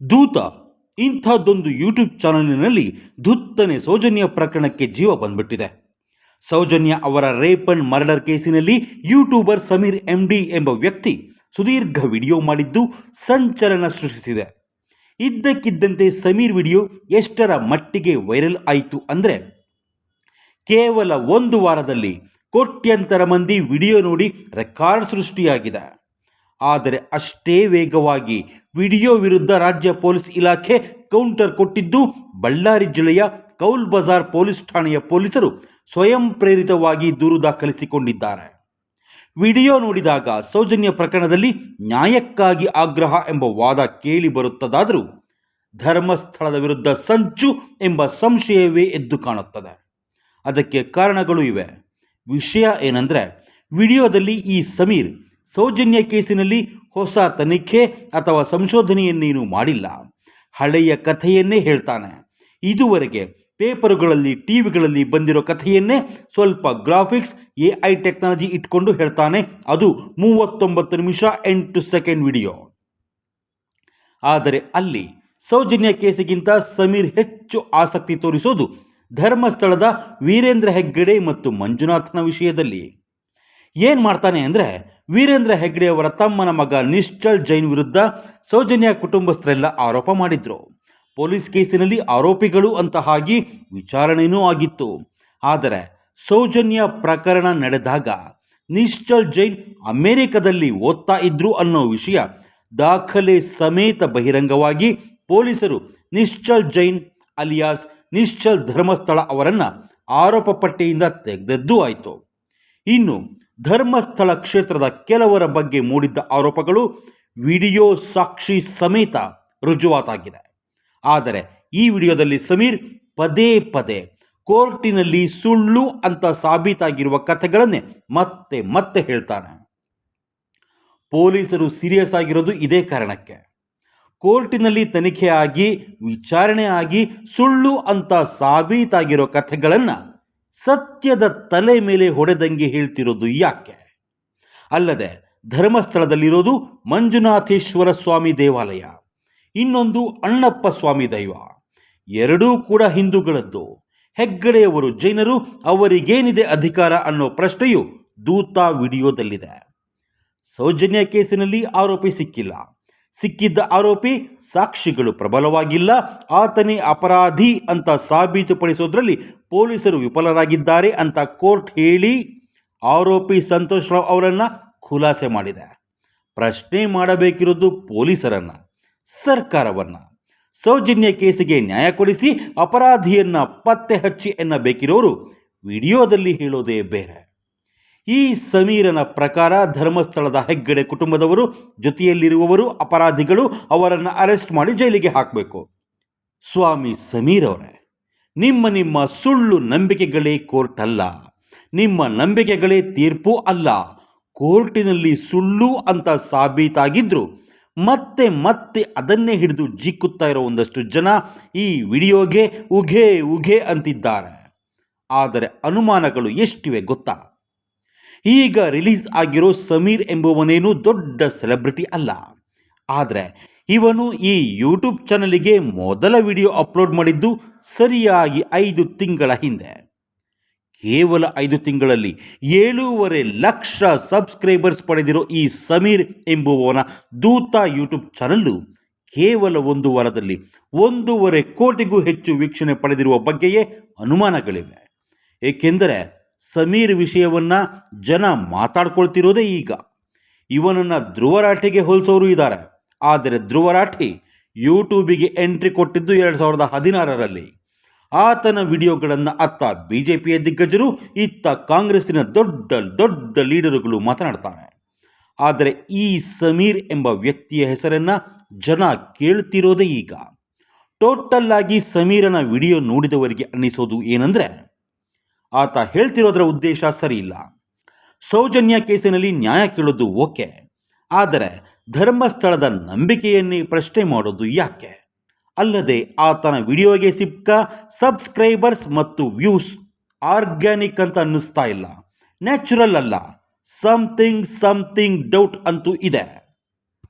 ದೂತ ಇಂಥದ್ದೊಂದು ಯೂಟ್ಯೂಬ್ ಚಾನಲಿನಲ್ಲಿ ಧುತ್ತನೆ ಸೌಜನ್ಯ ಪ್ರಕರಣಕ್ಕೆ ಜೀವ ಬಂದ್ಬಿಟ್ಟಿದೆ. ಸೌಜನ್ಯ ಅವರ ರೇಪ್ ಅಂಡ್ ಮರ್ಡರ್ ಕೇಸಿನಲ್ಲಿ ಯೂಟ್ಯೂಬರ್ ಸಮೀರ್ ಎಂ ಡಿ ಎಂಬ ವ್ಯಕ್ತಿ ಸುದೀರ್ಘ ವಿಡಿಯೋ ಮಾಡಿದ್ದು ಸಂಚಲನ ಸೃಷ್ಟಿಸಿದೆ. ಇದ್ದಕ್ಕಿದ್ದಂತೆ ಸಮೀರ್ ವಿಡಿಯೋ ಎಷ್ಟರ ಮಟ್ಟಿಗೆ ವೈರಲ್ ಆಯಿತು ಅಂದರೆ ಕೇವಲ ಒಂದು ವಾರದಲ್ಲಿ ಕೋಟ್ಯಂತರ ಮಂದಿ ವಿಡಿಯೋ ನೋಡಿ ರೆಕಾರ್ಡ್ ಸೃಷ್ಟಿಯಾಗಿದೆ. ಆದರೆ ಅಷ್ಟೇ ವೇಗವಾಗಿ ವಿಡಿಯೋ ವಿರುದ್ಧ ರಾಜ್ಯ ಪೊಲೀಸ್ ಇಲಾಖೆ ಕೌಂಟರ್ ಕೊಟ್ಟಿದ್ದು, ಬಳ್ಳಾರಿ ಜಿಲ್ಲೆಯ ಕೌಲ್ ಬಜಾರ್ ಪೊಲೀಸ್ ಠಾಣೆಯ ಪೊಲೀಸರು ಸ್ವಯಂ ಪ್ರೇರಿತವಾಗಿ ದೂರು ದಾಖಲಿಸಿಕೊಂಡಿದ್ದಾರೆ. ವಿಡಿಯೋ ನೋಡಿದಾಗ ಸೌಜನ್ಯ ಪ್ರಕರಣದಲ್ಲಿ ನ್ಯಾಯಕ್ಕಾಗಿ ಆಗ್ರಹ ಎಂಬ ವಾದ ಕೇಳಿ ಬರುತ್ತದಾದರೂ ಧರ್ಮಸ್ಥಳದ ವಿರುದ್ಧ ಸಂಚು ಎಂಬ ಸಂಶಯವೇ ಎದ್ದು ಕಾಣುತ್ತದೆ. ಅದಕ್ಕೆ ಕಾರಣಗಳು ಇವೆ. ವಿಷಯ ಏನಂದರೆ, ವಿಡಿಯೋದಲ್ಲಿ ಈ ಸಮೀರ್ ಸೌಜನ್ಯ ಕೇಸಿನಲ್ಲಿ ಹೊಸ ತನಿಖೆ ಅಥವಾ ಸಂಶೋಧನೆಯನ್ನೇನು ಮಾಡಿಲ್ಲ. ಹಳೆಯ ಕಥೆಯನ್ನೇ ಹೇಳ್ತಾನೆ. ಇದುವರೆಗೆ ಪೇಪರುಗಳಲ್ಲಿ ಟಿ ವಿಗಳಲ್ಲಿ ಬಂದಿರೋ ಕಥೆಯನ್ನೇ ಸ್ವಲ್ಪ ಗ್ರಾಫಿಕ್ಸ್, ಎ ಐ ಟೆಕ್ನಾಲಜಿ ಇಟ್ಕೊಂಡು ಹೇಳ್ತಾನೆ. ಅದು ಮೂವತ್ತೊಂಬತ್ತು ನಿಮಿಷ ಎಂಟು ಸೆಕೆಂಡ್ ವಿಡಿಯೋ. ಆದರೆ ಅಲ್ಲಿ ಸೌಜನ್ಯ ಕೇಸಿಗಿಂತ ಸಮೀರ್ ಹೆಚ್ಚು ಆಸಕ್ತಿ ತೋರಿಸೋದು ಧರ್ಮಸ್ಥಳದ ವೀರೇಂದ್ರ ಹೆಗ್ಗಡೆ ಮತ್ತು ಮಂಜುನಾಥನ ವಿಷಯದಲ್ಲಿ. ಏನು ಮಾಡ್ತಾನೆ ಅಂದರೆ ವೀರೇಂದ್ರ ಹೆಗ್ಡೆಯವರ ತಮ್ಮನ ಮಗ ನಿಶ್ಚಲ್ ಜೈನ್ ವಿರುದ್ಧ ಸೌಜನ್ಯ ಕುಟುಂಬಸ್ಥರೆಲ್ಲ ಆರೋಪ ಮಾಡಿದ್ರು. ಪೊಲೀಸ್ ಕೇಸಿನಲ್ಲಿ ಆರೋಪಿಗಳು ಅಂತ ಹಾಗೆ ವಿಚಾರಣೆಯೂ ಆಗಿತ್ತು. ಆದರೆ ಸೌಜನ್ಯ ಪ್ರಕರಣ ನಡೆದಾಗ ನಿಶ್ಚಲ್ ಜೈನ್ ಅಮೆರಿಕದಲ್ಲಿ ಓದ್ತಾ ಇದ್ರು ಅನ್ನೋ ವಿಷಯ ದಾಖಲೆ ಸಮೇತ ಬಹಿರಂಗವಾಗಿ ಪೊಲೀಸರು ನಿಶ್ಚಲ್ ಜೈನ್ ಅಲಿಯಾಸ್ ನಿಶ್ಚಲ್ ಧರ್ಮಸ್ಥಳ ಅವರನ್ನು ಆರೋಪ ಪಟ್ಟಿಯಿಂದ ತೆಗೆದದ್ದೂ ಆಯಿತು. ಇನ್ನು ಧರ್ಮಸ್ಥಳ ಕ್ಷೇತ್ರದ ಕೆಲವರ ಬಗ್ಗೆ ಮೂಡಿದ್ದ ಆರೋಪಗಳು ವಿಡಿಯೋ ಸಾಕ್ಷಿ ಸಮೇತ ರುಜುವಾತಾಗಿದೆ. ಆದರೆ ಈ ವಿಡಿಯೋದಲ್ಲಿ ಸಮೀರ್ ಪದೇ ಪದೇ ಕೋರ್ಟಿನಲ್ಲಿ ಸುಳ್ಳು ಅಂತ ಸಾಬೀತಾಗಿರುವ ಕಥೆಗಳನ್ನೇ ಮತ್ತೆ ಮತ್ತೆ ಹೇಳ್ತಾನೆ. ಪೊಲೀಸರು ಸೀರಿಯಸ್ ಆಗಿರೋದು ಇದೇ ಕಾರಣಕ್ಕೆ. ಕೋರ್ಟಿನಲ್ಲಿ ತನಿಖೆ ಆಗಿ, ವಿಚಾರಣೆ ಆಗಿ ಸುಳ್ಳು ಅಂತ ಸಾಬೀತಾಗಿರೋ ಕಥೆಗಳನ್ನು ಸತ್ಯದ ತಲೆ ಮೇಲೆ ಹೊಡೆದಂಗೆ ಹೇಳ್ತಿರೋದು ಯಾಕೆ? ಅಲ್ಲದೆ ಧರ್ಮಸ್ಥಳದಲ್ಲಿರೋದು ಮಂಜುನಾಥೇಶ್ವರ ಸ್ವಾಮಿ ದೇವಾಲಯ, ಇನ್ನೊಂದು ಅಣ್ಣಪ್ಪ ಸ್ವಾಮಿ ದೈವ, ಎರಡೂ ಕೂಡ ಹಿಂದೂಗಳದ್ದು. ಹೆಗ್ಗಡೆಯವರು ಜೈನರು, ಅವರಿಗೇನಿದೆ ಅಧಿಕಾರ ಅನ್ನೋ ಪ್ರಶ್ನೆಯು ದೂತ ವಿಡಿಯೋದಲ್ಲಿದೆ. ಸೌಜನ್ಯ ಕೇಸಿನಲ್ಲಿ ಆರೋಪಿ ಸಿಕ್ಕಿಲ್ಲ. ಸಿಕ್ಕಿದ್ದ ಆರೋಪಿ ಸಾಕ್ಷಿಗಳು ಪ್ರಬಲವಾಗಿಲ್ಲ. ಆತನೇ ಅಪರಾಧಿ ಅಂತ ಸಾಬೀತುಪಡಿಸೋದ್ರಲ್ಲಿ ಪೊಲೀಸರು ವಿಫಲರಾಗಿದ್ದಾರೆ ಅಂತ ಕೋರ್ಟ್ ಹೇಳಿ ಆರೋಪಿ ಸಂತೋಷ್ ರಾವ್ ಅವರನ್ನು ಖುಲಾಸೆ ಮಾಡಿದೆ. ಪ್ರಶ್ನೆ ಮಾಡಬೇಕಿರೋದು ಪೊಲೀಸರನ್ನು, ಸರ್ಕಾರವನ್ನು. ಸೌಜನ್ಯ ಕೇಸಿಗೆ ನ್ಯಾಯ ಕೊಡಿಸಿ ಅಪರಾಧಿಯನ್ನ ಪತ್ತೆ ಹಚ್ಚಿ ಎನ್ನಬೇಕಿರೋರು ವಿಡಿಯೋದಲ್ಲಿ ಹೇಳೋದೇ ಬೇರೆ. ಈ ಸಮೀರನ ಪ್ರಕಾರ ಧರ್ಮಸ್ಥಳದ ಹೆಗ್ಗಡೆ ಕುಟುಂಬದವರು, ಜೊತೆಯಲ್ಲಿರುವವರು, ಅಪರಾಧಿಗಳು ಅವರನ್ನು ಅರೆಸ್ಟ್ ಮಾಡಿ ಜೈಲಿಗೆ ಹಾಕಬೇಕು. ಸ್ವಾಮಿ ಸಮೀರ್ ಅವರೇ, ನಿಮ್ಮ ನಿಮ್ಮ ಸುಳ್ಳು ನಂಬಿಕೆಗಳೇ ಕೋರ್ಟ್ ಅಲ್ಲ. ನಿಮ್ಮ ನಂಬಿಕೆಗಳೇ ತೀರ್ಪು ಅಲ್ಲ. ಕೋರ್ಟಿನಲ್ಲಿ ಸುಳ್ಳು ಅಂತ ಸಾಬೀತಾಗಿದ್ದರು ಮತ್ತೆ ಮತ್ತೆ ಅದನ್ನೇ ಹಿಡಿದು ಜಿಕ್ಕುತ್ತಾ ಇರೋ ಒಂದಷ್ಟು ಜನ ಈ ವಿಡಿಯೋಗೆ ಉಘೆ ಉಘೆ ಅಂತಿದ್ದಾರೆ. ಆದರೆ ಅನುಮಾನಗಳು ಎಷ್ಟಿವೆ ಗೊತ್ತಾ? ಈಗ ರಿಲೀಸ್ ಆಗಿರೋ ಸಮೀರ್ ಎಂಬುವನೇನು ದೊಡ್ಡ ಸೆಲೆಬ್ರಿಟಿ ಅಲ್ಲ. ಆದರೆ ಇವನು ಈ ಯೂಟ್ಯೂಬ್ ಚಾನಲಿಗೆ ಮೊದಲ ವಿಡಿಯೋ ಅಪ್ಲೋಡ್ ಮಾಡಿದ್ದು ಸರಿಯಾಗಿ ಐದು ತಿಂಗಳ ಹಿಂದೆ. ಕೇವಲ ಐದು ತಿಂಗಳಲ್ಲಿ ಏಳೂವರೆ ಲಕ್ಷ ಸಬ್ಸ್ಕ್ರೈಬರ್ಸ್ ಪಡೆದಿರೋ ಈ ಸಮೀರ್ ಎಂಬುವವನ ದೂತ ಯೂಟ್ಯೂಬ್ ಚಾನಲ್ಲು ಕೇವಲ ಒಂದು ವಾರದಲ್ಲಿ ಒಂದೂವರೆ ಕೋಟಿಗೂ ಹೆಚ್ಚು ವೀಕ್ಷಣೆ ಪಡೆದಿರುವ ಬಗ್ಗೆಯೇ ಅನುಮಾನಗಳಿವೆ. ಏಕೆಂದರೆ ಸಮೀರ್ ವಿಷಯವನ್ನು ಜನ ಮಾತಾಡ್ಕೊಳ್ತಿರೋದೇ ಈಗ. ಇವನನ್ನು ಧ್ರುವರಾಠಿಗೆ ಹೋಲಿಸೋರು ಇದ್ದಾರೆ ಆದರೆ ಧ್ರುವರಾಠಿ ಯೂಟ್ಯೂಬಿಗೆ ಎಂಟ್ರಿ ಕೊಟ್ಟಿದ್ದು ಎರಡು ಸಾವಿರದ ಹದಿನಾರರಲ್ಲಿ. ಆತನ ವಿಡಿಯೋಗಳನ್ನು ಅತ್ತ ಬಿ ಜೆ ಪಿಯ ದಿಗ್ಗಜರು, ಇತ್ತ ಕಾಂಗ್ರೆಸ್ಸಿನ ದೊಡ್ಡ ದೊಡ್ಡ ಲೀಡರುಗಳು ಮಾತನಾಡ್ತಾರೆ. ಆದರೆ ಈ ಸಮೀರ್ ಎಂಬ ವ್ಯಕ್ತಿಯ ಹೆಸರನ್ನು ಜನ ಕೇಳ್ತಿರೋದೇ ಈಗ. ಟೋಟಲ್ ಆಗಿ ಸಮೀರನ ವಿಡಿಯೋ ನೋಡಿದವರಿಗೆ ಅನ್ನಿಸೋದು ಏನಂದರೆ ಆತ ಹೇಳ್ತಿರೋದರ ಉದ್ದೇಶ ಸರಿಯಿಲ್ಲ. ಸೌಜನ್ಯ ಕೇಸಿನಲ್ಲಿ ನ್ಯಾಯ ಕೇಳೋದು ಓಕೆ, ಆದರೆ ಧರ್ಮಸ್ಥಳದ ನಂಬಿಕೆಯನ್ನೇ ಪ್ರಶ್ನೆ ಮಾಡೋದು ಯಾಕೆ? ಅಲ್ಲದೆ ಆತನ ವಿಡಿಯೋಗೆ ಸಿಕ್ಕ ಸಬ್ಸ್ಕ್ರೈಬರ್ಸ್ ಮತ್ತು ವ್ಯೂಸ್ ಆರ್ಗ್ಯಾನಿಕ್ ಅಂತ ಅನ್ನಿಸ್ತಾ ಇಲ್ಲ. ನ್ಯಾಚುರಲ್ ಅಲ್ಲ. ಸಮಥಿಂಗ್ ಸಮಥಿಂಗ್ ಡೌಟ್ ಅಂತೂ ಇದೆ.